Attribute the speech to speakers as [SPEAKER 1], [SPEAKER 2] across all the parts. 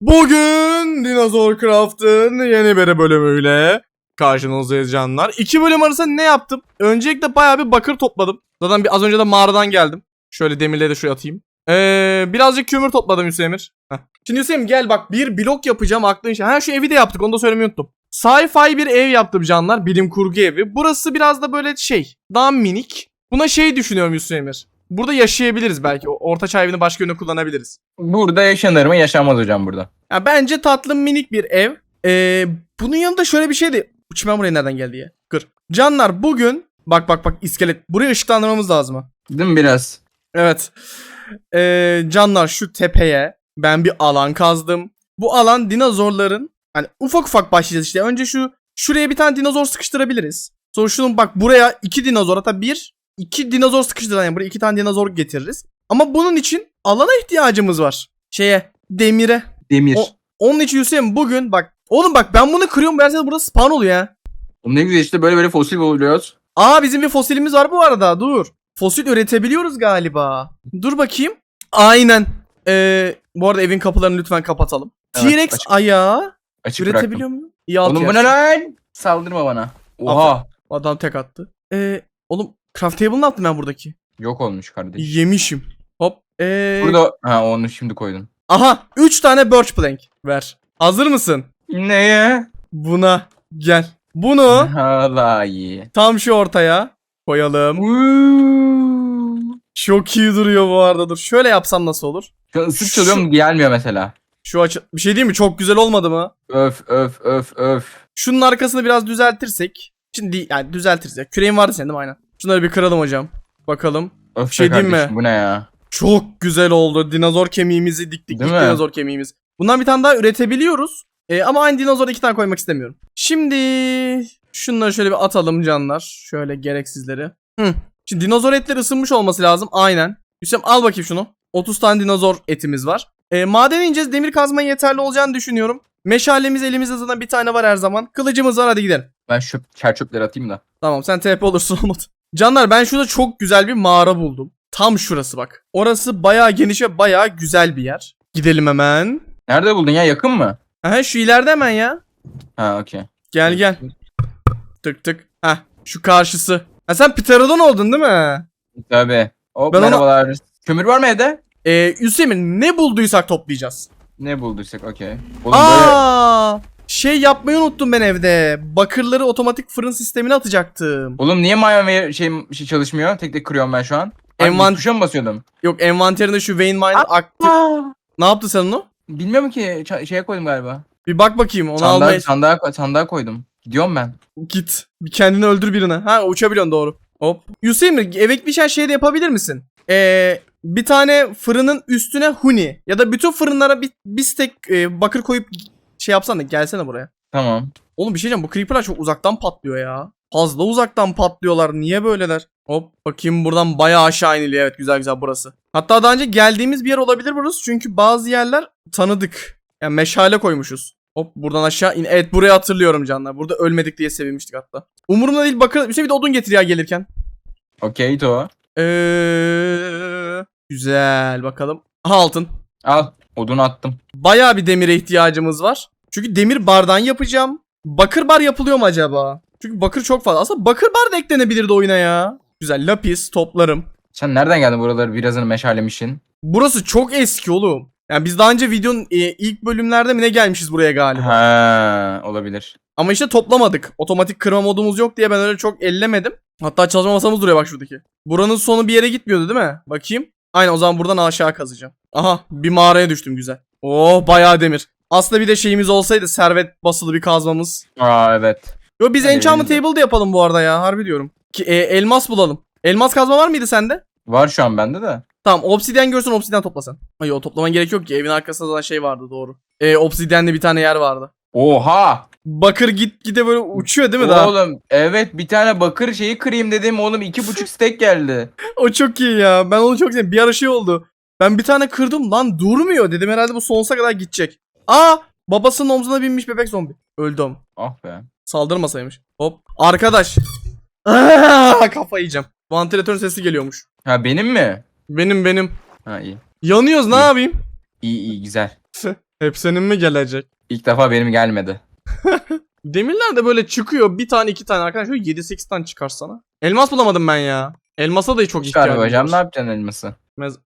[SPEAKER 1] Bugün Dinozor Craft'ın yeni bir bölümüyle karşınızdayız canlar. İki bölüm arasında ne yaptım? Öncelikle bayağı bir bakır topladım. Zaten bir, az önce de mağaradan geldim. Şöyle demirleri de şuraya atayım. Ee, birazcık kömür topladım Hüseyin'ir. Heh. Şimdi Hüseyin gel bak bir blok yapacağım aklın şey. Ha şu evi de yaptık onu da söylemeyi unuttum. Sci-fi bir ev yaptım canlar. Bilim kurgu evi. Burası biraz da böyle şey. Daha minik. Buna şey düşünüyorum Hüseyin'ir. Burada yaşayabiliriz belki. Orta çağ evini başka yöne kullanabiliriz.
[SPEAKER 2] Burada yaşanır mı? Yaşanmaz hocam burada.
[SPEAKER 1] Ya bence tatlı minik bir ev. Ee, bunun yanında şöyle bir şey de... Uçman buraya nereden geldi ya? Kır. Canlar bugün... Bak bak bak iskelet. Burayı ışıklandırmamız lazım ha.
[SPEAKER 2] Değil mi biraz?
[SPEAKER 1] Evet. Ee, canlar şu tepeye ben bir alan kazdım. Bu alan dinozorların... Hani ufak ufak başlayacağız işte. Önce şu... Şuraya bir tane dinozor sıkıştırabiliriz. Sonra şunun bak buraya iki dinozor hatta bir... iki dinozor sıkıştıran yani buraya iki tane dinozor getiririz. Ama bunun için alana ihtiyacımız var. Şeye demire.
[SPEAKER 2] Demir.
[SPEAKER 1] O- Onun için Hüseyin bugün bak. Oğlum bak ben bunu kırıyorum ben burada spawn oluyor ya.
[SPEAKER 2] Oğlum ne güzel işte böyle böyle fosil buluyoruz.
[SPEAKER 1] Aa bizim bir fosilimiz var bu arada dur. Fosil üretebiliyoruz galiba. Dur bakayım. Aynen. Ee, bu arada evin kapılarını lütfen kapatalım.
[SPEAKER 2] Evet,
[SPEAKER 1] T-Rex
[SPEAKER 2] açık-
[SPEAKER 1] ayağı
[SPEAKER 2] Açık
[SPEAKER 1] üretebiliyor mu? İyi
[SPEAKER 2] Oğlum bu ne lan? Saldırma bana. Oha.
[SPEAKER 1] Adam tek attı. Ee, oğlum craft table ne yaptım ben buradaki?
[SPEAKER 2] Yok olmuş kardeş.
[SPEAKER 1] Yemişim. Hop. Ee,
[SPEAKER 2] Burada ha onu şimdi koydun.
[SPEAKER 1] Aha 3 tane birch plank ver. Hazır mısın?
[SPEAKER 2] Neye?
[SPEAKER 1] Buna gel. Bunu
[SPEAKER 2] Hala iyi.
[SPEAKER 1] tam şu ortaya koyalım. Çok iyi duruyor bu arada dur. Şöyle yapsam nasıl olur?
[SPEAKER 2] Şu an ısık çalıyorum gelmiyor mesela.
[SPEAKER 1] Şu açı... Bir şey değil mi? Çok güzel olmadı mı?
[SPEAKER 2] Öf öf öf öf.
[SPEAKER 1] Şunun arkasını biraz düzeltirsek. Şimdi yani düzeltirsek. Küreğin vardı senin değil mi? Aynen. Şunları bir kıralım hocam. Bakalım.
[SPEAKER 2] Öf
[SPEAKER 1] Bir şey
[SPEAKER 2] be
[SPEAKER 1] diyeyim mi?
[SPEAKER 2] Bu ne ya?
[SPEAKER 1] Çok güzel oldu. Dinozor kemiğimizi diktik.
[SPEAKER 2] Değil
[SPEAKER 1] İlk
[SPEAKER 2] mi?
[SPEAKER 1] dinozor kemiğimiz. Bundan bir tane daha üretebiliyoruz. Ee, ama aynı dinozora iki tane koymak istemiyorum. Şimdi şunları şöyle bir atalım canlar. Şöyle gereksizleri. Hı. Şimdi dinozor etleri ısınmış olması lazım. Aynen. Hüsam al bakayım şunu. 30 tane dinozor etimiz var. Ee, maden ineceğiz. Demir kazmaya yeterli olacağını düşünüyorum. Meşalemiz elimizde zaten bir tane var her zaman. Kılıcımız var hadi gidelim.
[SPEAKER 2] Ben şu çerçöpleri atayım da.
[SPEAKER 1] Tamam sen TP olursun Umut. Canlar ben şurada çok güzel bir mağara buldum. Tam şurası bak. Orası bayağı geniş ve bayağı güzel bir yer. Gidelim hemen.
[SPEAKER 2] Nerede buldun ya? Yakın mı?
[SPEAKER 1] Aha şu ileride hemen ya.
[SPEAKER 2] Ha okey.
[SPEAKER 1] Gel gel. Tık tık. Heh şu karşısı. Ha sen Pterodon oldun değil mi?
[SPEAKER 2] Tabii. Hop
[SPEAKER 1] Ben ona-
[SPEAKER 2] merhabalar. Kömür var mı evde?
[SPEAKER 1] Ee, Hüseyin ne bulduysak toplayacağız.
[SPEAKER 2] Ne bulduysak okey. Oğlum böyle
[SPEAKER 1] Aa, şey yapmayı unuttum ben evde. Bakırları otomatik fırın sistemine atacaktım.
[SPEAKER 2] Oğlum niye mayon ve şey, şey çalışmıyor? Tek tek kırıyorum ben şu an. Envan... Tuşa mı basıyordum?
[SPEAKER 1] Yok envanterinde şu vein miner aktif. Ne yaptı sen onu?
[SPEAKER 2] Bilmiyorum ki ça- şeye koydum galiba.
[SPEAKER 1] Bir bak bakayım onu
[SPEAKER 2] Sandığa,
[SPEAKER 1] almaya
[SPEAKER 2] sandığa, sandığa koydum. Gidiyorum ben.
[SPEAKER 1] git. Bir kendini öldür birine. Ha uçabiliyorsun doğru. Hop. Hüseyin eve bir şey şey de yapabilir misin? Ee, bir tane fırının üstüne huni ya da bütün fırınlara bir, bir stek e, bakır koyup şey yapsana gelsene buraya.
[SPEAKER 2] Tamam.
[SPEAKER 1] Oğlum bir şey diyeceğim bu creeper'lar çok uzaktan patlıyor ya. Fazla uzaktan patlıyorlar. Niye böyleler? Hop bakayım buradan bayağı aşağı iniliyor. Evet güzel güzel burası. Hatta daha önce geldiğimiz bir yer olabilir burası. Çünkü bazı yerler tanıdık. Yani meşale koymuşuz. Hop buradan aşağı in. Evet burayı hatırlıyorum canlar. Burada ölmedik diye sevinmiştik hatta. Umurumda değil bakın. Bir de odun getir ya gelirken.
[SPEAKER 2] Okey to.
[SPEAKER 1] Eee... Güzel bakalım. Aha altın.
[SPEAKER 2] Al. Odunu attım.
[SPEAKER 1] Bayağı bir demire ihtiyacımız var. Çünkü demir bardan yapacağım. Bakır bar yapılıyor mu acaba? Çünkü bakır çok fazla. Aslında bakır bar da eklenebilirdi oyuna ya. Güzel lapis toplarım.
[SPEAKER 2] Sen nereden geldin buraları birazını meşalemişsin?
[SPEAKER 1] Burası çok eski oğlum. Yani biz daha önce videonun e, ilk bölümlerde mi ne gelmişiz buraya galiba.
[SPEAKER 2] Ha olabilir.
[SPEAKER 1] Ama işte toplamadık. Otomatik kırma modumuz yok diye ben öyle çok ellemedim. Hatta çalışma masamız duruyor bak şuradaki. Buranın sonu bir yere gitmiyordu değil mi? Bakayım. Aynen o zaman buradan aşağı kazacağım. Aha bir mağaraya düştüm güzel. Oh bayağı demir. Aslında bir de şeyimiz olsaydı servet basılı bir kazmamız.
[SPEAKER 2] Aa evet.
[SPEAKER 1] Yo biz
[SPEAKER 2] Hadi
[SPEAKER 1] enchantment table de yapalım bu arada ya harbi diyorum. Ki, e, elmas bulalım. Elmas kazma var mıydı sende?
[SPEAKER 2] Var şu an bende de.
[SPEAKER 1] Tamam obsidyen görsen obsidyen toplasan. Ay o toplaman gerek yok ki evin arkasında zaten şey vardı doğru. E, obsidyenli bir tane yer vardı.
[SPEAKER 2] Oha!
[SPEAKER 1] Bakır git gide böyle uçuyor değil mi daha?
[SPEAKER 2] Oğlum evet bir tane bakır şeyi kırayım dedim oğlum iki buçuk stek geldi.
[SPEAKER 1] O çok iyi ya. Ben onu çok sevdim. Bir ara şey oldu. Ben bir tane kırdım lan durmuyor dedim herhalde bu sonsuza kadar gidecek. Aa babasının omzuna binmiş bebek zombi. Öldüm.
[SPEAKER 2] Ah be.
[SPEAKER 1] Saldırmasaymış. Hop. Arkadaş. Aa, kafa yiyeceğim. Vantilatör sesi geliyormuş.
[SPEAKER 2] Ha benim mi?
[SPEAKER 1] Benim benim.
[SPEAKER 2] Ha iyi.
[SPEAKER 1] Yanıyoruz ne
[SPEAKER 2] İyi.
[SPEAKER 1] yapayım?
[SPEAKER 2] İyi iyi güzel.
[SPEAKER 1] Hep senin mi gelecek?
[SPEAKER 2] İlk defa benim gelmedi.
[SPEAKER 1] Demirler de böyle çıkıyor. Bir tane iki tane arkadaşlar. 7-8 tane çıkarsana. Elmas bulamadım ben ya. Elmasa da çok
[SPEAKER 2] Çıkar
[SPEAKER 1] ihtiyacım
[SPEAKER 2] hocam ne
[SPEAKER 1] var.
[SPEAKER 2] yapacaksın elması?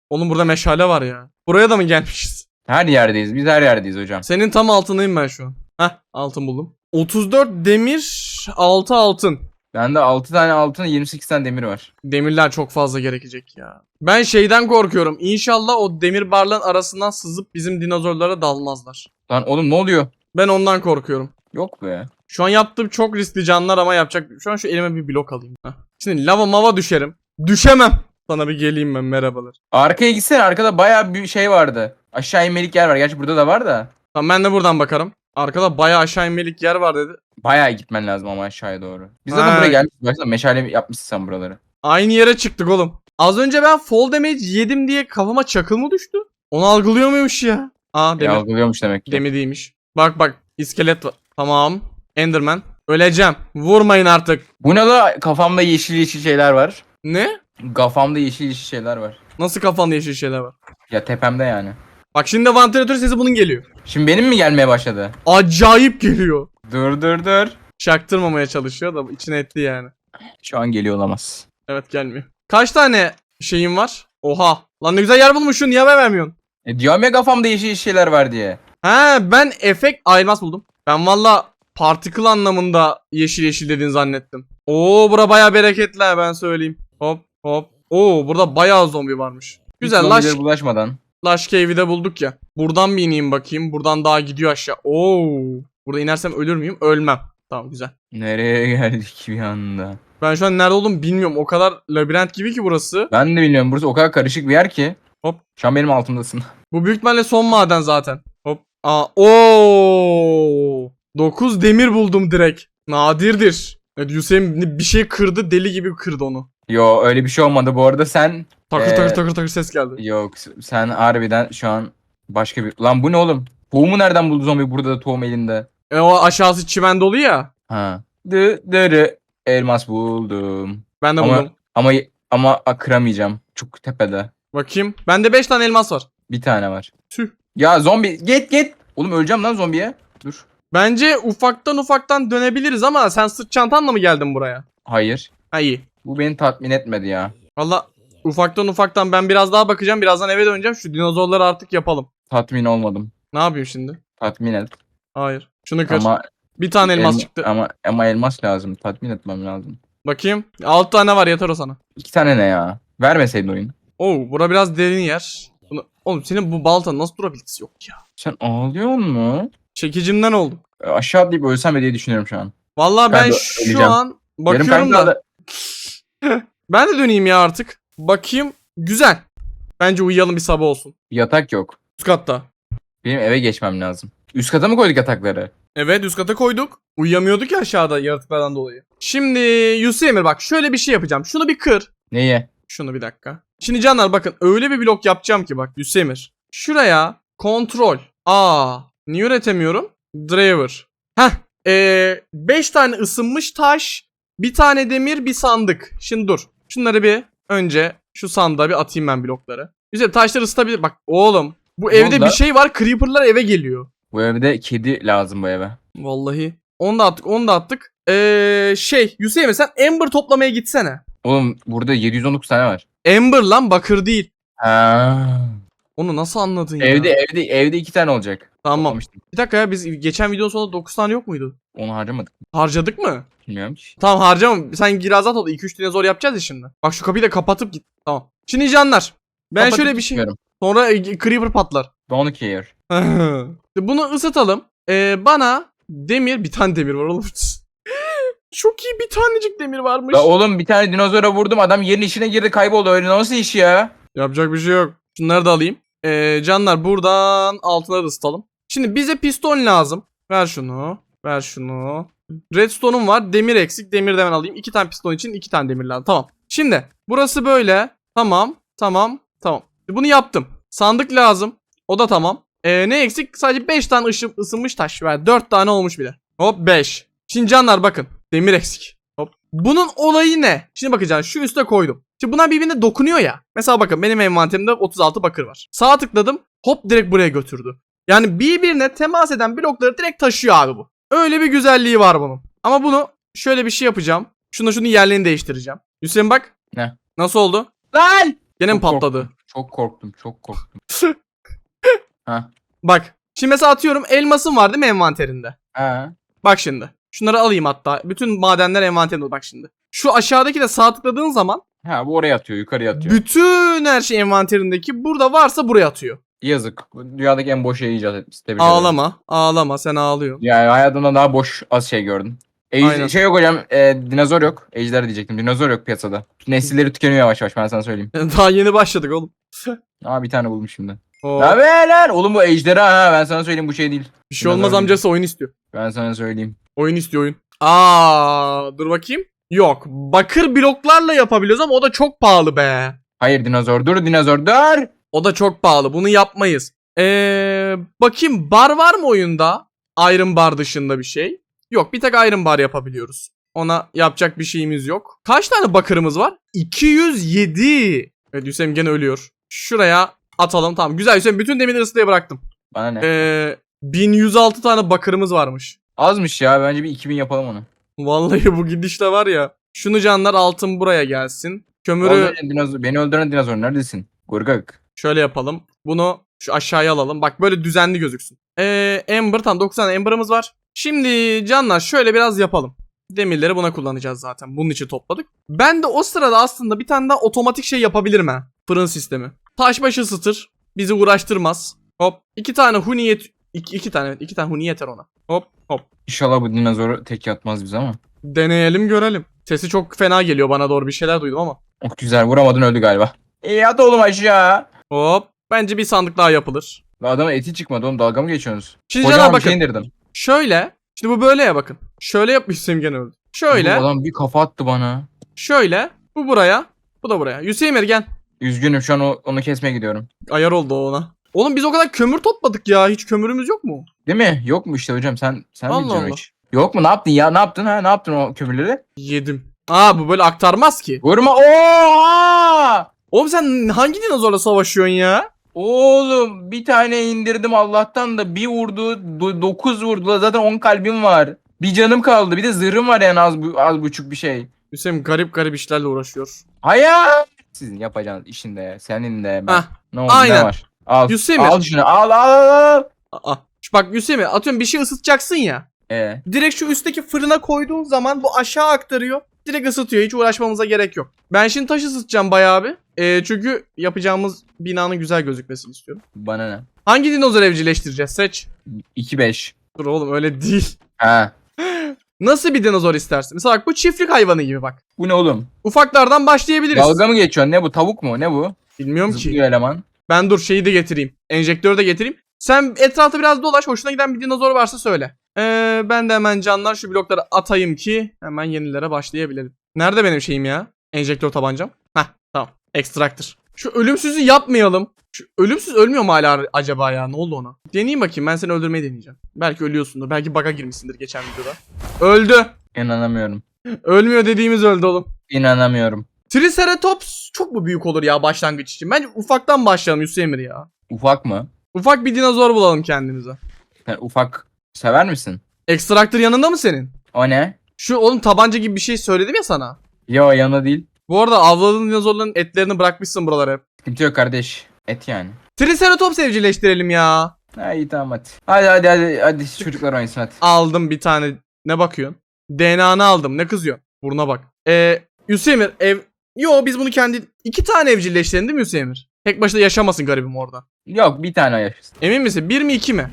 [SPEAKER 1] Oğlum burada meşale var ya. Buraya da mı gelmişiz?
[SPEAKER 2] Her yerdeyiz. Biz her yerdeyiz hocam.
[SPEAKER 1] Senin tam altındayım ben şu an. Heh altın buldum. 34 demir 6 altın.
[SPEAKER 2] Bende 6 tane altın 28 tane demir var.
[SPEAKER 1] Demirler çok fazla gerekecek ya. Ben şeyden korkuyorum. İnşallah o demir barlığın arasından sızıp bizim dinozorlara dalmazlar.
[SPEAKER 2] Lan oğlum ne oluyor?
[SPEAKER 1] Ben ondan korkuyorum.
[SPEAKER 2] Yok be.
[SPEAKER 1] Şu an yaptığım çok riskli canlar ama yapacak. Şu an şu elime bir blok alayım. Heh. Şimdi lava mava düşerim. Düşemem. Sana bir geleyim ben merhabalar.
[SPEAKER 2] Arkaya gitsene arkada bayağı bir şey vardı. Aşağı inmelik yer var. Gerçi burada da var da.
[SPEAKER 1] Tamam ben de buradan bakarım. Arkada bayağı aşağı inmelik yer var dedi.
[SPEAKER 2] Bayağı gitmen lazım ama aşağıya doğru. Biz zaten
[SPEAKER 1] Ha.
[SPEAKER 2] buraya gelmişiz. Baksana meşale yapmışsın sen buraları.
[SPEAKER 1] Aynı yere çıktık oğlum. Az önce ben fall damage yedim diye kafama çakıl mı düştü? Onu algılıyor muymuş ya? Aa demir.
[SPEAKER 2] Algılıyormuş demek ki.
[SPEAKER 1] Demir değilmiş. Bak bak iskelet var. Tamam. Enderman. Öleceğim. Vurmayın artık.
[SPEAKER 2] Bu ne la? Kafamda yeşil yeşil şeyler var.
[SPEAKER 1] Ne?
[SPEAKER 2] Kafamda yeşil yeşil şeyler var.
[SPEAKER 1] Nasıl kafanda yeşil şeyler var?
[SPEAKER 2] Ya tepemde yani.
[SPEAKER 1] Bak şimdi vantilatör sesi bunun geliyor.
[SPEAKER 2] Şimdi benim mi gelmeye başladı?
[SPEAKER 1] Acayip geliyor.
[SPEAKER 2] Dur dur dur.
[SPEAKER 1] Çaktırmamaya çalışıyor da içine etti yani.
[SPEAKER 2] Şu an geliyor olamaz.
[SPEAKER 1] Evet gelmiyor. Kaç tane şeyin var? Oha. Lan ne güzel yer bulmuşsun. Niye haber vermiyorsun?
[SPEAKER 2] E diyorum ya kafamda yeşil yeşil şeyler var diye.
[SPEAKER 1] He ben efekt Aa, elmas buldum. Ben valla particle anlamında yeşil yeşil dediğini zannettim. Oo bura baya bereketli ha, ben söyleyeyim. Hop hop. Oo burada bayağı zombi varmış. Güzel
[SPEAKER 2] Hiç
[SPEAKER 1] laş,
[SPEAKER 2] bulaşmadan.
[SPEAKER 1] laş cave'i de bulduk ya. Buradan bir ineyim bakayım. Buradan daha gidiyor aşağı. Oo. Burada inersem ölür müyüm? Ölmem. Tamam güzel.
[SPEAKER 2] Nereye geldik bir anda?
[SPEAKER 1] Ben şu an nerede olduğumu bilmiyorum. O kadar labirent gibi ki burası.
[SPEAKER 2] Ben de bilmiyorum. Burası o kadar karışık bir yer ki.
[SPEAKER 1] Hop.
[SPEAKER 2] Şu an benim altımdasın.
[SPEAKER 1] Bu büyük ihtimalle son maden zaten. Hop. Aa, oo. 9 demir buldum direkt. Nadirdir. Evet Hüseyin bir şey kırdı deli gibi kırdı onu.
[SPEAKER 2] Yo öyle bir şey olmadı bu arada sen.
[SPEAKER 1] Takır
[SPEAKER 2] Ee,
[SPEAKER 1] takır takır takır ses geldi.
[SPEAKER 2] Yok sen harbiden şu an başka bir... Lan bu ne oğlum? Tohumu nereden buldu zombi burada da tohum elinde?
[SPEAKER 1] E o aşağısı çimen dolu ya.
[SPEAKER 2] Ha. Dı dırı. Elmas buldum.
[SPEAKER 1] Ben de
[SPEAKER 2] Ama-
[SPEAKER 1] buldum.
[SPEAKER 2] Ama ama kıramayacağım. Çok tepede.
[SPEAKER 1] Bakayım. Bende 5 tane elmas var.
[SPEAKER 2] Bir tane var.
[SPEAKER 1] Tüh.
[SPEAKER 2] Ya zombi git git. Oğlum öleceğim lan zombiye. Dur.
[SPEAKER 1] Bence ufaktan ufaktan dönebiliriz ama sen sırt çantanla mı geldin buraya?
[SPEAKER 2] Hayır.
[SPEAKER 1] Ha iyi.
[SPEAKER 2] Bu beni tatmin etmedi ya.
[SPEAKER 1] Valla ufaktan ufaktan ben biraz daha bakacağım. Birazdan eve döneceğim. Şu dinozorları artık yapalım.
[SPEAKER 2] Tatmin olmadım.
[SPEAKER 1] Ne yapayım şimdi?
[SPEAKER 2] Tatmin et.
[SPEAKER 1] Hayır. Şunu kır.
[SPEAKER 2] Ama
[SPEAKER 1] bir tane elmas
[SPEAKER 2] elma-
[SPEAKER 1] çıktı.
[SPEAKER 2] Ama ama elmas lazım. Tatmin etmem lazım.
[SPEAKER 1] Bakayım. 6 tane var yeter o sana.
[SPEAKER 2] İki tane ne ya? Vermeseydin oyun.
[SPEAKER 1] Oo bura biraz derin yer. Bunu... Oğlum senin bu balta nasıl durabilitesi yok ya?
[SPEAKER 2] Sen ağlıyor mu?
[SPEAKER 1] Çekicimden oldum.
[SPEAKER 2] E, Aşağı atlayıp ölsem diye düşünüyorum şu an.
[SPEAKER 1] Vallahi ben,
[SPEAKER 2] Ben
[SPEAKER 1] şu
[SPEAKER 2] öleceğim.
[SPEAKER 1] an bakıyorum da. Ben de döneyim ya artık. Bakayım. Güzel. Bence uyuyalım bir sabah olsun.
[SPEAKER 2] Yatak yok.
[SPEAKER 1] Üst katta.
[SPEAKER 2] Benim eve geçmem lazım. Üst kata mı koyduk yatakları?
[SPEAKER 1] Evet üst kata koyduk. Uyuyamıyorduk ya aşağıda yaratıklardan dolayı. Şimdi Yusuf Emir bak şöyle bir şey yapacağım. Şunu bir kır.
[SPEAKER 2] Neye?
[SPEAKER 1] Şunu bir dakika. Şimdi canlar bakın öyle bir blok yapacağım ki bak Yusuf Emir. Şuraya kontrol. Aa, niye üretemiyorum? Driver. Heh. 5 tane ısınmış taş, bir tane demir, bir sandık. Şimdi dur. Şunları bir önce şu sandığa bir atayım ben blokları. Güzel taşları ısıtabilir. Bak oğlum bu evde
[SPEAKER 2] oldu?
[SPEAKER 1] bir şey var. Creeper'lar eve geliyor.
[SPEAKER 2] Bu evde kedi lazım bu eve.
[SPEAKER 1] Vallahi. Onu da attık, onu da attık. Ee, şey, Yusuf Emre sen Ember toplamaya gitsene.
[SPEAKER 2] Oğlum burada 719 tane var.
[SPEAKER 1] Ember lan bakır değil.
[SPEAKER 2] Ha.
[SPEAKER 1] Onu nasıl anladın ya?
[SPEAKER 2] Evde evde evde iki tane olacak.
[SPEAKER 1] Tamam.
[SPEAKER 2] Toplamıştım.
[SPEAKER 1] Bir dakika ya biz geçen videonun sonunda 9 tane yok muydu?
[SPEAKER 2] Onu harcamadık.
[SPEAKER 1] Harcadık mı?
[SPEAKER 2] Bilmiyorum ki.
[SPEAKER 1] Tamam harcamam. Sen girazat ol. 2-3 tane zor yapacağız ya şimdi. Bak şu kapıyı da kapatıp git. Tamam. Şimdi canlar. Ben
[SPEAKER 2] Kapatıp
[SPEAKER 1] şöyle bir şey.
[SPEAKER 2] gitmiyorum.
[SPEAKER 1] Sonra e, Creeper patlar.
[SPEAKER 2] Don't care.
[SPEAKER 1] Bunu ısıtalım. Ee, bana demir. Bir tane demir var oğlum. Çok iyi bir tanecik demir varmış.
[SPEAKER 2] La oğlum bir tane dinozora vurdum adam yerin içine girdi kayboldu öyle nasıl iş ya?
[SPEAKER 1] Yapacak bir şey yok. Şunları da alayım. Ee, canlar buradan altına da ısıtalım. Şimdi bize piston lazım. Ver şunu. Ver şunu. Redstone'um var. Demir eksik. Demir de hemen alayım. İki tane piston için iki tane demir lazım. Tamam. Şimdi burası böyle. Tamam. Tamam. Tamam. Bunu yaptım. Sandık lazım. O da tamam. Ee, ne eksik? Sadece 5 tane ışım, ısınmış taş var. 4 tane olmuş bile. Hop 5. Şimdi canlar bakın. Demir eksik. Hop. Bunun olayı ne? Şimdi bakacağız. Şu üste koydum. Şimdi bunlar birbirine dokunuyor ya. Mesela bakın benim envanterimde 36 bakır var. Sağa tıkladım. Hop direkt buraya götürdü. Yani birbirine temas eden blokları direkt taşıyor abi bu. Öyle bir güzelliği var bunun. Ama bunu şöyle bir şey yapacağım. Şunu şunu yerlerini değiştireceğim. Hüseyin bak.
[SPEAKER 2] Ne?
[SPEAKER 1] Nasıl oldu?
[SPEAKER 2] Lan!
[SPEAKER 1] Gene mi
[SPEAKER 2] Çok
[SPEAKER 1] patladı?
[SPEAKER 2] korktum, Çok korktum. Çok korktum. ha.
[SPEAKER 1] Bak. Şimdi mesela atıyorum elmasın var değil mi envanterinde?
[SPEAKER 2] Ha.
[SPEAKER 1] Bak şimdi. Şunları alayım hatta. Bütün madenler envanterinde bak şimdi. Şu aşağıdaki de sağ tıkladığın zaman
[SPEAKER 2] Ha bu oraya atıyor. Yukarıya atıyor.
[SPEAKER 1] bütün her şey envanterindeki burada varsa buraya atıyor.
[SPEAKER 2] Yazık. Dünyadaki en boş şeyi icat etmiş. Tebrik ederim.
[SPEAKER 1] Ağlama. Ağlama sen ağlıyorsun.
[SPEAKER 2] Yani hayatımda daha boş az şey gördüm. Ej-
[SPEAKER 1] Aynen.
[SPEAKER 2] şey yok hocam. E, dinozor yok. Ejder diyecektim. Dinozor yok piyasada. Nesilleri tükeniyor yavaş yavaş ben sana söyleyeyim.
[SPEAKER 1] Daha yeni başladık oğlum.
[SPEAKER 2] Aa bir tane buldum şimdi.
[SPEAKER 1] Oo,
[SPEAKER 2] Abi lan oğlum bu ejderha ha ben sana söyleyeyim bu şey değil.
[SPEAKER 1] bir şey olmaz
[SPEAKER 2] Dinozor
[SPEAKER 1] amcası oyun istiyor.
[SPEAKER 2] Ben sana söyleyeyim.
[SPEAKER 1] Oyun istiyor oyun. Aa, dur bakayım. Yok. Bakır bloklarla yapabiliyoruz ama o da çok pahalı be.
[SPEAKER 2] Hayır dinozor dur dinozor dur.
[SPEAKER 1] O da çok pahalı. Bunu yapmayız. Ee, bakayım bar var mı oyunda? Iron bar dışında bir şey. Yok bir tek Iron bar yapabiliyoruz. Ona yapacak bir şeyimiz yok. Kaç tane bakırımız var? 207. Evet Hüseyin gene ölüyor. Şuraya atalım. Tamam güzel Hüseyin bütün demirleri ısıtıya bıraktım.
[SPEAKER 2] Bana ne?
[SPEAKER 1] Ee, 1106 tane bakırımız varmış.
[SPEAKER 2] Azmış ya bence bir 2000 yapalım onu.
[SPEAKER 1] Vallahi bu gidişle var ya. Şunu canlar altın buraya gelsin. Kömürü
[SPEAKER 2] dinozor, beni öldüren dinozor neredesin? Gurgak.
[SPEAKER 1] şöyle yapalım. Bunu şu aşağıya alalım. Bak böyle düzenli gözüksün. Ee, Ember tamam 9 tane Ember'ımız var. Şimdi canlar şöyle biraz yapalım. Demirleri buna kullanacağız zaten. Bunun için topladık. Ben de o sırada aslında bir tane daha otomatik şey yapabilirim ha. Fırın sistemi. Taş başı ısıtır. Bizi uğraştırmaz. Hop. iki tane huni yet... iki, iki tane iki tane huni yeter ona. Hop hop.
[SPEAKER 2] İnşallah bu dinozoru tek atmaz bize ama.
[SPEAKER 1] Deneyelim görelim. Sesi çok fena geliyor bana doğru bir şeyler duydum ama.
[SPEAKER 2] Oh güzel vuramadın öldü galiba. İyi at oğlum aşağı.
[SPEAKER 1] Hop. Bence bir sandık daha yapılır.
[SPEAKER 2] La Adamın eti çıkmadı oğlum dalga mı geçiyorsunuz?
[SPEAKER 1] Şimdi
[SPEAKER 2] Kocaman bir şey
[SPEAKER 1] bakın.
[SPEAKER 2] indirdim.
[SPEAKER 1] Şöyle. Şimdi bu böyle ya bakın. Şöyle yapmış Semgen öldü. Şöyle.
[SPEAKER 2] Bu adam bir kafa attı bana.
[SPEAKER 1] Şöyle. Bu buraya. Bu da buraya. Hüseyin gel.
[SPEAKER 2] Üzgünüm şu an o- onu kesmeye gidiyorum.
[SPEAKER 1] Ayar oldu ona. Oğlum biz o kadar kömür topladık ya. Hiç kömürümüz yok mu?
[SPEAKER 2] Değil mi? Yok mu işte hocam sen sen
[SPEAKER 1] Allah
[SPEAKER 2] bileceksin
[SPEAKER 1] Allah.
[SPEAKER 2] iş. Yok mu ne yaptın ya ne yaptın ha ne yaptın o kömürleri?
[SPEAKER 1] Yedim. Aa bu böyle aktarmaz ki.
[SPEAKER 2] Vurma oha!
[SPEAKER 1] Oğlum sen hangi dinozorla savaşıyorsun ya?
[SPEAKER 2] Oğlum bir tane indirdim Allah'tan da bir vurdu 9 vurdu zaten 10 kalbim var. Bir canım kaldı bir de zırhım var yani az, bu, az buçuk bir şey.
[SPEAKER 1] Hüseyin garip garip işlerle uğraşıyor.
[SPEAKER 2] Hayır. Sizin yapacağınız işinde senin de ben.
[SPEAKER 1] Hah.
[SPEAKER 2] Ne oldu
[SPEAKER 1] aynen.
[SPEAKER 2] ne var? Al.
[SPEAKER 1] Hüseyin
[SPEAKER 2] al şunu al al al. al.
[SPEAKER 1] Aa. Şu bak Emir, atıyorum bir şey ısıtacaksın ya.
[SPEAKER 2] Ee,
[SPEAKER 1] Direkt şu üstteki fırına koyduğun zaman bu aşağı aktarıyor. Direkt ısıtıyor. Hiç uğraşmamıza gerek yok. Ben şimdi taş ısıtacağım bayağı bir. Ee, çünkü yapacağımız binanın güzel gözükmesini istiyorum.
[SPEAKER 2] bana ne?
[SPEAKER 1] Hangi dinozor evcilleştireceğiz? Seç.
[SPEAKER 2] 2-5.
[SPEAKER 1] Dur oğlum öyle değil.
[SPEAKER 2] Ha.
[SPEAKER 1] Nasıl bir dinozor istersin? Mesela bak bu çiftlik hayvanı gibi bak.
[SPEAKER 2] Bu ne oğlum?
[SPEAKER 1] Ufaklardan başlayabiliriz.
[SPEAKER 2] Dalga mı geçiyorsun? Ne bu? Tavuk mu? Ne bu?
[SPEAKER 1] Bilmiyorum ki.
[SPEAKER 2] Zıplıyor eleman.
[SPEAKER 1] Ben dur şeyi de getireyim. Enjektörü de getireyim. Sen etrafta biraz dolaş. Hoşuna giden bir dinozor varsa söyle. Ee, ben de hemen canlar şu blokları atayım ki hemen yenilere başlayabilirim. Nerede benim şeyim ya? Enjektör tabancam. Heh tamam. Extractor. Şu ölümsüzü yapmayalım. Şu ölümsüz ölmüyor mu hala acaba ya? Ne oldu ona? Deneyeyim bakayım. Ben seni öldürmeyi deneyeceğim. Belki ölüyorsundur. Belki bug'a girmişsindir geçen videoda. Öldü.
[SPEAKER 2] İnanamıyorum.
[SPEAKER 1] Ölmüyor dediğimiz öldü oğlum.
[SPEAKER 2] İnanamıyorum.
[SPEAKER 1] Triceratops çok mu büyük olur ya başlangıç için? Bence ufaktan başlayalım Hüseyin Emir ya.
[SPEAKER 2] Ufak mı?
[SPEAKER 1] Ufak bir dinozor bulalım kendimize.
[SPEAKER 2] Sen ufak sever misin?
[SPEAKER 1] Extractor yanında mı senin?
[SPEAKER 2] O ne?
[SPEAKER 1] Şu oğlum tabanca gibi bir şey söyledim ya sana.
[SPEAKER 2] Yo yanında değil.
[SPEAKER 1] Bu arada avladığın dinozorların etlerini bırakmışsın buralara hep.
[SPEAKER 2] Sıkıntı yok kardeş. Et yani.
[SPEAKER 1] Triceratops evcilleştirelim ya.
[SPEAKER 2] Ha iyi tamam hadi. Hadi hadi hadi, hadi çocuklar oynasın hadi.
[SPEAKER 1] Aldım bir tane. Ne bakıyorsun? DNA'nı aldım. Ne kızıyorsun? Buruna bak. Ee, Hüseyin ev... Yo biz bunu kendi... iki tane evcilleştirelim değil mi Hüseyin Emir? Tek başına yaşamasın garibim orada.
[SPEAKER 2] Yok bir tane yaşasın.
[SPEAKER 1] Emin misin? Bir mi iki mi?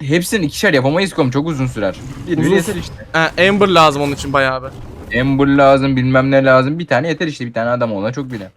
[SPEAKER 2] Hepsini ikişer yapamayız kom çok uzun sürer. Bir
[SPEAKER 1] Uzun
[SPEAKER 2] yeter işte.
[SPEAKER 1] Ee, Amber lazım onun için bayağı bir.
[SPEAKER 2] Ember lazım bilmem ne lazım. Bir tane yeter işte bir tane adam olana çok bile.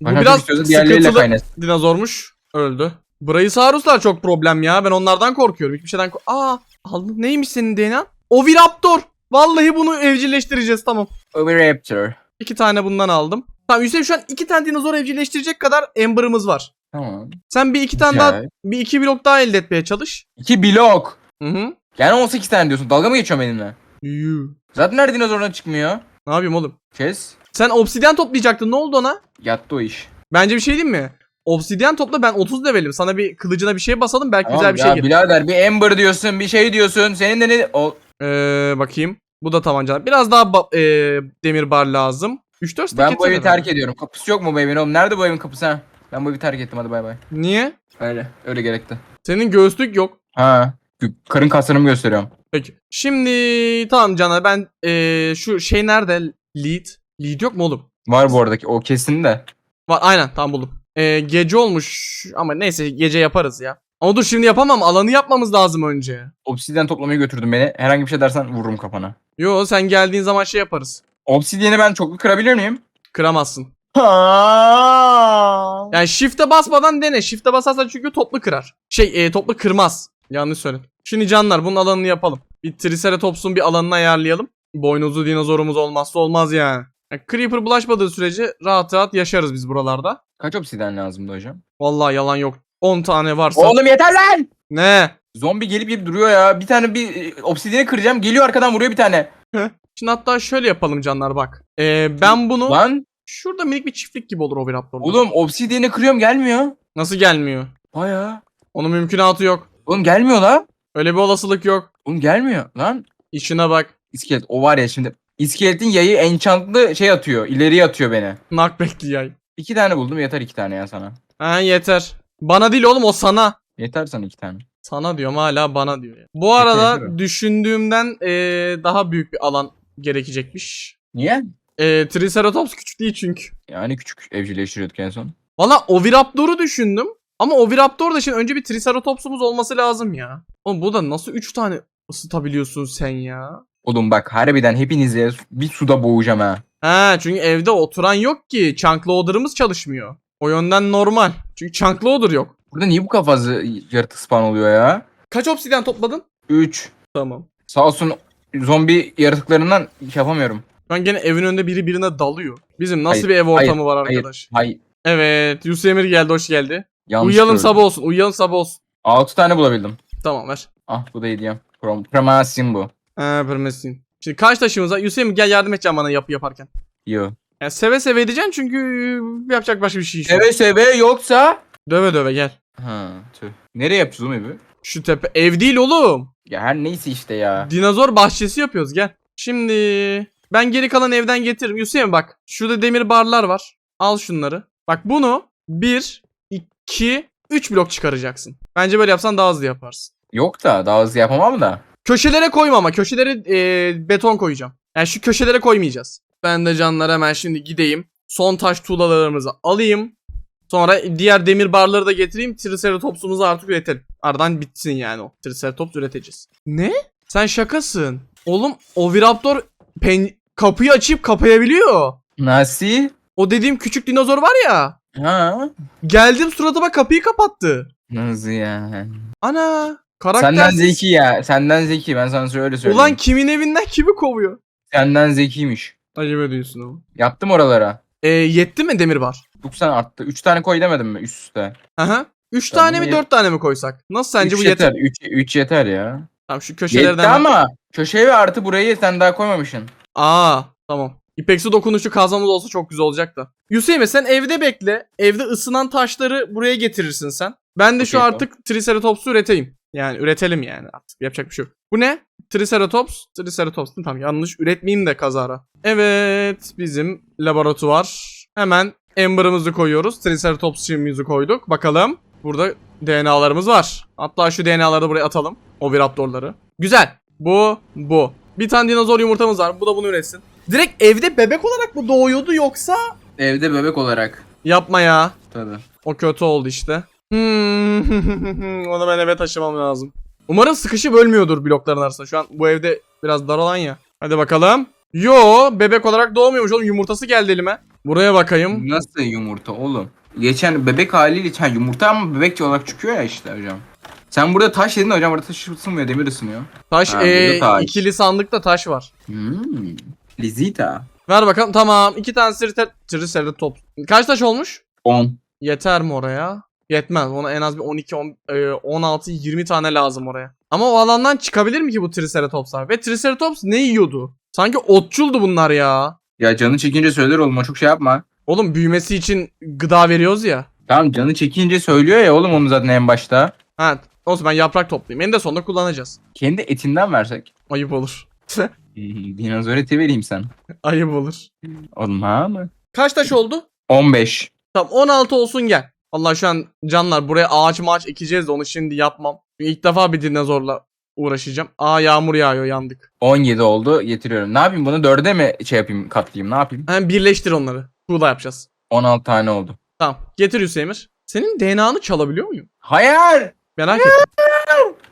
[SPEAKER 1] Bu
[SPEAKER 2] Başka
[SPEAKER 1] biraz
[SPEAKER 2] çok istiyorsa diğerleriyle
[SPEAKER 1] sıkıntılı
[SPEAKER 2] kaynasın.
[SPEAKER 1] dinozormuş. Öldü. Brachiosaurus'lar çok problem ya. Ben onlardan korkuyorum. Hiçbir şeyden ko- Aa aldın. Neymiş senin DNA? Oviraptor. Vallahi bunu evcilleştireceğiz tamam.
[SPEAKER 2] Oviraptor.
[SPEAKER 1] İki tane bundan aldım. Tamam Hüseyin şu an iki tane dinozor evcilleştirecek kadar Amber'ımız var.
[SPEAKER 2] Tamam.
[SPEAKER 1] Sen bir iki tane daha
[SPEAKER 2] Güzel.
[SPEAKER 1] bir iki blok daha elde etmeye çalış.
[SPEAKER 2] İki blok.
[SPEAKER 1] Hı hı.
[SPEAKER 2] Yani 18 tane diyorsun. Dalga mı geçiyorsun benimle?
[SPEAKER 1] Yuh.
[SPEAKER 2] Zaten her dinozordan çıkmıyor.
[SPEAKER 1] Ne yapayım oğlum?
[SPEAKER 2] Kes.
[SPEAKER 1] Sen obsidyen toplayacaktın. Ne oldu ona?
[SPEAKER 2] Yattı o iş.
[SPEAKER 1] Bence bir şey diyeyim mi? obsidyen topla ben 30 levelim. Sana bir kılıcına bir şey basalım belki
[SPEAKER 2] Tamam
[SPEAKER 1] güzel bir
[SPEAKER 2] ya
[SPEAKER 1] şey gelir.
[SPEAKER 2] birader bir Ember diyorsun bir şey diyorsun. Senin de ne... O,
[SPEAKER 1] Ee, bakayım. Bu da tamam canım. Biraz daha ba- ee, demir bar lazım. 3-4 stack
[SPEAKER 2] ben bu
[SPEAKER 1] yeter
[SPEAKER 2] evi
[SPEAKER 1] herhalde.
[SPEAKER 2] terk ediyorum. Kapısı yok mu bu evin oğlum? Nerede bu evin kapısı ha? Ben bu evi terk ettim hadi bay bay.
[SPEAKER 1] Niye?
[SPEAKER 2] Öyle. Öyle gerekti.
[SPEAKER 1] Senin göğüslük yok.
[SPEAKER 2] Ha. Karın kaslarımı gösteriyorum.
[SPEAKER 1] Peki. Şimdi tamam Caner ben ee, şu şey nerede? Lead. Lead yok mu oğlum?
[SPEAKER 2] Var bu aradaki o kesin de.
[SPEAKER 1] Var aynen tamam buldum. Ee, gece olmuş ama neyse gece yaparız ya. Ama dur şimdi yapamam alanı yapmamız lazım önce.
[SPEAKER 2] Obsidyen toplamaya götürdün beni. Herhangi bir şey dersen vururum kafana.
[SPEAKER 1] Yo sen geldiğin zaman şey yaparız.
[SPEAKER 2] Obsidyeni ben çoklu kırabilir miyim?
[SPEAKER 1] Kıramazsın.
[SPEAKER 2] Ha.
[SPEAKER 1] Yani shift'e basmadan dene. Shift'e basarsan çünkü toplu kırar. Şey e, toplu kırmaz. Yanlış söyledim. Şimdi canlar bunun alanını yapalım. Bir Triceratops'un bir alanını ayarlayalım. Boynuzlu dinozorumuz olmazsa olmaz yani. yani Creeper bulaşmadığı sürece rahat rahat yaşarız biz buralarda.
[SPEAKER 2] Kaç obsidyen lazımdı hocam?
[SPEAKER 1] Vallahi yalan yok. 10 tane varsa.
[SPEAKER 2] Oğlum yeter lan!
[SPEAKER 1] Ne?
[SPEAKER 2] Zombi gelip gelip duruyor ya. Bir tane bir e, obsidyeni kıracağım. Geliyor arkadan vuruyor bir tane.
[SPEAKER 1] Şimdi hatta şöyle yapalım canlar bak. Ee, ben bunu
[SPEAKER 2] Lan
[SPEAKER 1] şurada minik bir çiftlik gibi olur Oviraptor'da.
[SPEAKER 2] oğlum obsidyeni kırıyorum gelmiyor.
[SPEAKER 1] Nasıl gelmiyor?
[SPEAKER 2] Baya.
[SPEAKER 1] Onun mümkünatı yok.
[SPEAKER 2] Oğlum gelmiyor la.
[SPEAKER 1] Öyle bir olasılık yok.
[SPEAKER 2] Oğlum gelmiyor lan.
[SPEAKER 1] İşine bak.
[SPEAKER 2] İskelet o var ya şimdi. İskeletin yayı enchantlı şey atıyor. ileriye atıyor beni.
[SPEAKER 1] Knockback'li yay.
[SPEAKER 2] İki tane buldum yeter iki tane ya sana.
[SPEAKER 1] Ha yeter. Bana değil oğlum o sana.
[SPEAKER 2] Yeter sana iki tane.
[SPEAKER 1] Sana diyorum hala bana diyor. ya. Bu arada
[SPEAKER 2] Yeter,
[SPEAKER 1] düşündüğümden eee, daha büyük bir alan gerekecekmiş.
[SPEAKER 2] Niye?
[SPEAKER 1] Eee Triceratops küçük değil çünkü.
[SPEAKER 2] Yani küçük evcilleştiriyorduk en son.
[SPEAKER 1] Valla Oviraptor'u düşündüm. Ama Oviraptor da şimdi önce bir Triceratops'umuz olması lazım ya. Oğlum bu da nasıl 3 tane ısıtabiliyorsun sen ya?
[SPEAKER 2] Oğlum bak harbiden hepinizi bir suda boğacağım ha.
[SPEAKER 1] Ha çünkü evde oturan yok ki. Chunk loader'ımız çalışmıyor. O yönden normal. Çünkü chunk loader yok.
[SPEAKER 2] Burada niye bu fazla yaratık spawn oluyor ya?
[SPEAKER 1] Kaç obsidyen topladın?
[SPEAKER 2] 3.
[SPEAKER 1] Tamam.
[SPEAKER 2] Sağ olsun zombi yaratıklarından yapamıyorum.
[SPEAKER 1] Ben gene evin önünde biri birine dalıyor. Bizim nasıl
[SPEAKER 2] Hayır,
[SPEAKER 1] bir ev ortamı
[SPEAKER 2] hayır,
[SPEAKER 1] var
[SPEAKER 2] hayır.
[SPEAKER 1] arkadaş?
[SPEAKER 2] Hay
[SPEAKER 1] Evet. Yusuf Emir geldi hoş geldi.
[SPEAKER 2] yanlış
[SPEAKER 1] uyuyalım
[SPEAKER 2] gördüm.
[SPEAKER 1] sabah olsun. Uyuyalım sabah olsun.
[SPEAKER 2] 6 tane bulabildim.
[SPEAKER 1] Tamam ver.
[SPEAKER 2] Ah bu da hediyem. Prom Pramasin bu.
[SPEAKER 1] Ha permesin. Şimdi kaç taşımız var? Yusuf Emir gel yardım edeceğim bana yapı yaparken.
[SPEAKER 2] Yo.
[SPEAKER 1] Yani seve seve edeceğim çünkü yapacak başka bir şey yok.
[SPEAKER 2] Seve seve yoksa.
[SPEAKER 1] Döve döve gel.
[SPEAKER 2] Ha tüh. Nereye yapacağız oğlum evi?
[SPEAKER 1] Şu tepe ev değil oğlum.
[SPEAKER 2] Ya her neyse işte ya.
[SPEAKER 1] Dinozor bahçesi yapıyoruz gel. Şimdi ben geri kalan evden getiririm. Yusuf Emir bak. Şurada demir barlar var. Al şunları. Bak bunu 1, 2, 3 blok çıkaracaksın. Bence böyle yapsan daha hızlı yaparsın.
[SPEAKER 2] Yok da daha hızlı yapamam da.
[SPEAKER 1] Köşelere koyma ama köşelere e, beton koyacağım. Yani şu köşelere koymayacağız. Ben de canlar hemen şimdi gideyim. Son taş tuğlalarımızı alayım. Sonra diğer demir barları da getireyim. Triceratops'umuzu artık üretelim. Aradan bitsin yani o. Triceratops üreteceğiz. Ne? Sen şakasın. Oğlum Oviraptor pen kapıyı açıp kapayabiliyor.
[SPEAKER 2] Nasıl?
[SPEAKER 1] O dediğim küçük dinozor var ya.
[SPEAKER 2] Ha?
[SPEAKER 1] Geldim suratıma kapıyı kapattı.
[SPEAKER 2] Nasıl yani?
[SPEAKER 1] Ana. Karakter.
[SPEAKER 2] Senden zeki ya. Senden zeki. Ben sana öyle söyleyeyim.
[SPEAKER 1] Ulan kimin evinden kimi kovuyor?
[SPEAKER 2] Senden zekiymiş.
[SPEAKER 1] Acaba diyorsun ama.
[SPEAKER 2] Yaptım oralara.
[SPEAKER 1] E, yetti mi demir bar?
[SPEAKER 2] 90 arttı. 3 tane koy demedim mi üst üste?
[SPEAKER 1] Aha. 3
[SPEAKER 2] Tamam,
[SPEAKER 1] tane mi
[SPEAKER 2] ye-
[SPEAKER 1] 4 tane mi koysak? Nasıl sence
[SPEAKER 2] Üç
[SPEAKER 1] bu yeter?
[SPEAKER 2] 3 3 yeter ya.
[SPEAKER 1] Tamam şu köşelerden.
[SPEAKER 2] Yetti ama köşeye ve artı burayı sen daha koymamışsın.
[SPEAKER 1] Aa tamam. İpeksi dokunuşu kazmamız olsa çok güzel olacak da. Hüseyin sen evde bekle. Evde ısınan taşları buraya getirirsin sen. Ben de şu
[SPEAKER 2] Okey,
[SPEAKER 1] artık Triceratops'u üreteyim. Yani üretelim yani artık. Yapacak bir şey yok. Bu ne? Triceratops. Triceratops? Tamam yanlış üretmeyeyim de kazara. Evet bizim laboratuvar. Hemen Ember'ımızı koyuyoruz. Triceratops çimimizi koyduk. Bakalım. Burada DNA'larımız var. Hatta şu DNA'ları da buraya atalım. Oviraptorları. Güzel. Bu, bu. Bir tane dinozor yumurtamız var. Bu da bunu üretsin. Direkt evde bebek olarak mı doğuyordu yoksa?
[SPEAKER 2] Evde bebek olarak.
[SPEAKER 1] Yapma ya.
[SPEAKER 2] Tabii.
[SPEAKER 1] O kötü oldu işte. Hmm. Onu ben eve taşımam lazım. Umarım sıkışıp ölmüyordur blokların arasında. Şu an bu evde biraz dar alan ya. Hadi bakalım. Yo bebek olarak doğmuyormuş oğlum yumurtası geldi elime. Buraya bakayım.
[SPEAKER 2] Nasıl yumurta oğlum? Geçen bebek haliyle ha, yumurta ama bebekçe olarak çıkıyor ya işte hocam. Sen burada taş dedin de hocam burada taş ısınmıyor demir ısınıyor.
[SPEAKER 1] Taş,
[SPEAKER 2] Ha, burada taş.
[SPEAKER 1] ikili sandıkta taş var.
[SPEAKER 2] Hmm. Lizita.
[SPEAKER 1] Ver bakalım tamam. iki tane sirte, triceratops. Kaç taş olmuş?
[SPEAKER 2] 10.
[SPEAKER 1] Yeter mi oraya? Yetmez. Ona en az bir 12, 10, e, 16, 20 tane lazım oraya. Ama o alandan çıkabilir mi ki bu Triceratops'lar? Ve Triceratops ne yiyordu? Sanki otçuldu bunlar ya.
[SPEAKER 2] Ya canı çekince söyler oğlum çok şey yapma.
[SPEAKER 1] Oğlum büyümesi için gıda veriyoruz ya.
[SPEAKER 2] Tamam canı çekince söylüyor ya oğlum onu zaten en başta.
[SPEAKER 1] Ha olsun ben yaprak toplayayım. En de sonunda kullanacağız.
[SPEAKER 2] Kendi etinden versek.
[SPEAKER 1] Ayıp olur.
[SPEAKER 2] Dinozor eti vereyim sen.
[SPEAKER 1] Ayıp olur.
[SPEAKER 2] Oğlum ha mı?
[SPEAKER 1] Kaç taş oldu?
[SPEAKER 2] 15.
[SPEAKER 1] Tamam 16 olsun gel. Allah şu an canlar buraya ağaç maaç ekeceğiz de onu şimdi yapmam. Çünkü ilk defa bir dinozorla uğraşacağım. Aa yağmur yağıyor yandık.
[SPEAKER 2] 17 oldu getiriyorum. Ne yapayım bunu 4'e mi şey yapayım katlayayım ne yapayım?
[SPEAKER 1] Hemen birleştir onları. Tuğla yapacağız.
[SPEAKER 2] 16 tane oldu.
[SPEAKER 1] Tamam getir Hüseyin'ir. Senin DNA'nı çalabiliyor muyum?
[SPEAKER 2] Hayır.
[SPEAKER 1] Merak ettim.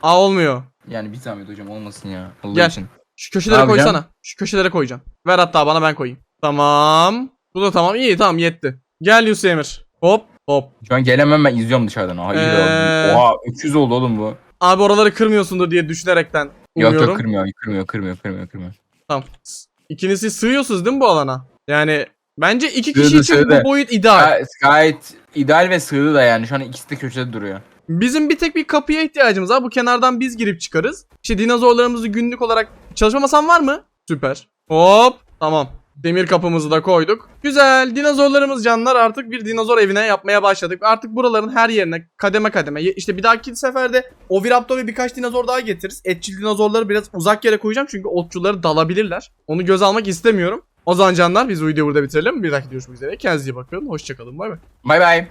[SPEAKER 1] Aa olmuyor.
[SPEAKER 2] Yani bir zahmet hocam olmasın ya. Allah
[SPEAKER 1] Gel.
[SPEAKER 2] için.
[SPEAKER 1] Şu köşelere
[SPEAKER 2] Ne yapacağım?
[SPEAKER 1] koysana. Şu köşelere koyacaksın. Ver hatta bana ben koyayım. Tamam. Bu da tamam. İyi tamam yetti. Gel Hüseyin'ir. Hop hop.
[SPEAKER 2] Şu an gelemem ben izliyorum dışarıdan. Aha iyi de
[SPEAKER 1] Ee,
[SPEAKER 2] oldu. Oha 300 oldu oğlum bu.
[SPEAKER 1] Abi oraları kırmıyorsundur diye düşünerekten
[SPEAKER 2] Yok
[SPEAKER 1] umuyorum.
[SPEAKER 2] yok kırmıyor kırmıyor kırmıyor kırmıyor kırmıyor.
[SPEAKER 1] Tamam. İkiniz siz sığıyorsunuz değil mi bu alana? Yani bence iki
[SPEAKER 2] Sığdı,
[SPEAKER 1] kişi için
[SPEAKER 2] sığdı.
[SPEAKER 1] bu boyut ideal.
[SPEAKER 2] Gayet, gayet ideal ve sığdı da yani şu an ikisi de köşede duruyor.
[SPEAKER 1] Bizim bir tek bir kapıya ihtiyacımız var. Bu kenardan biz girip çıkarız. İşte dinozorlarımızı günlük olarak çalışma masan var mı? Süper. Hop. Tamam. Demir kapımızı da koyduk. Güzel. Dinozorlarımız canlar artık bir dinozor evine yapmaya başladık. Artık buraların her yerine kademe kademe. İşte bir dahaki seferde Oviraptor ve birkaç dinozor daha getiririz. Etçil dinozorları biraz uzak yere koyacağım çünkü otçuları dalabilirler. Onu göz almak istemiyorum. O zaman canlar biz videoyu burada bitirelim. Bir dahaki görüşmek üzere. Kendinize iyi bakın. Hoşçakalın. Bay bay.
[SPEAKER 2] Bay bay.